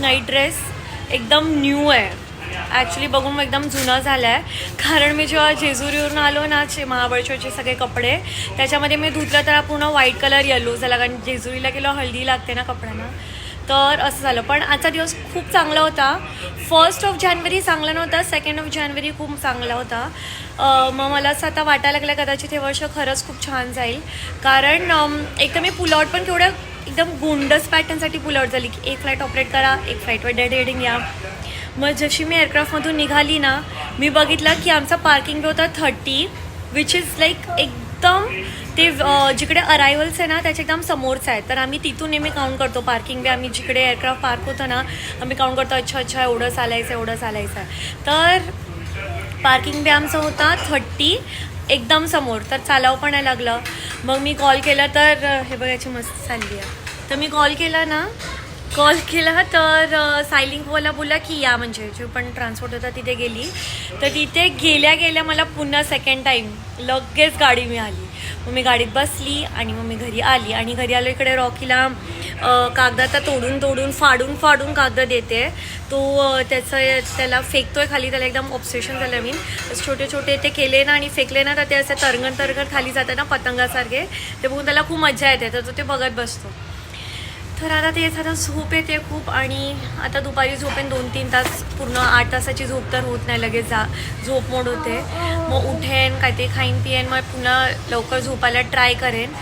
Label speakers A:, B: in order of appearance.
A: Night dress एकदम new आहे. Actually बघून मग एकदम जुना झाला आहे कारण मी जेव्हा जेजुरीवरून आलो ना महाबळेश्वरचे सगळे कपडे त्याच्यामध्ये मी धुतलं तर पूर्ण व्हाईट कलर येलो झाला. कारण जेजुरीला गेलो हळदी लागते ना कपड्यांना. तर असं झालं. पण आजचा दिवस खूप चांगला होता. फर्स्ट ऑफ जानेवारी चांगला नव्हता. सेकंड ऑफ जानेवारी खूप चांगला होता. मग मला असं आता वाटायला लागलं कदाचित हे वर्ष खरंच खूप छान जाईल. कारण एक तर मी पुलआउट पण केवढं एकदम गोंडस पॅटर्नसाठी पुलआउट झाली की एक फ्लाईट ऑपरेट करा एक फ्लाईटवर डेड हेडिंग या. मग जशी मी एअरक्राफ्टमधून निघाली ना मी बघितलं की आमचा पार्किंग होता थर्टी विच इज लाईक एकदम ते जिकडे अरायवल्स आहे ना त्याच्या एकदम समोरचं आहे. तर आम्ही तिथून नेहमी काउंट करतो पार्किंग बी. आम्ही जिकडे एअरक्राफ्ट पार्क होतं ना आम्ही काउंट करतो अच्छा अच्छा एवढं चालायचं एवढं चालायचं. आहे तर पार्किंग बी आमचं होता थर्टी एकदम समोर. तर चालावं पण नाही लागलं. मग मी कॉल केला तर हे बघायची मस्त चालली आहे. तर मी कॉल केला ना. कॉल केला तर सायलिंगवाला बोला की या म्हणजे. जो पण ट्रान्सपोर्ट होता तिथे गेली. तर तिथे गेल्या गेल्या मला पुन्हा सेकंड टाईम लगेच गाडी मिळाली. मग मी गाडीत बसली आणि मग मी घरी आली. आणि घरी आलो इकडे रॉकीला अ, कागदाचा तोडून तोडून फाडून फाडून कागद देते तो त्याचं त्याला फेकतोय खाली. त्याला एकदम ऑब्सेशन झालं मी. छोटे छोटे ते केले ना आणि फेकले ना तर ते असं तरंगण तरंगण खाली जातं ना पतंगासारखे. ते बघून त्याला खूप मजा येते. तर तो ते बघत बसतो. तर आता ते आता झोप येते खूप आणि आता दुपारी झोपेन दोन तीन तास पूर्ण आठ तासाची झोप तर होत नाही लगेच जा झोप मोड होते. मग उठेन काहीतरी खाईन पिएन मग पुन्हा लवकर झोपायला ट्राय करेन.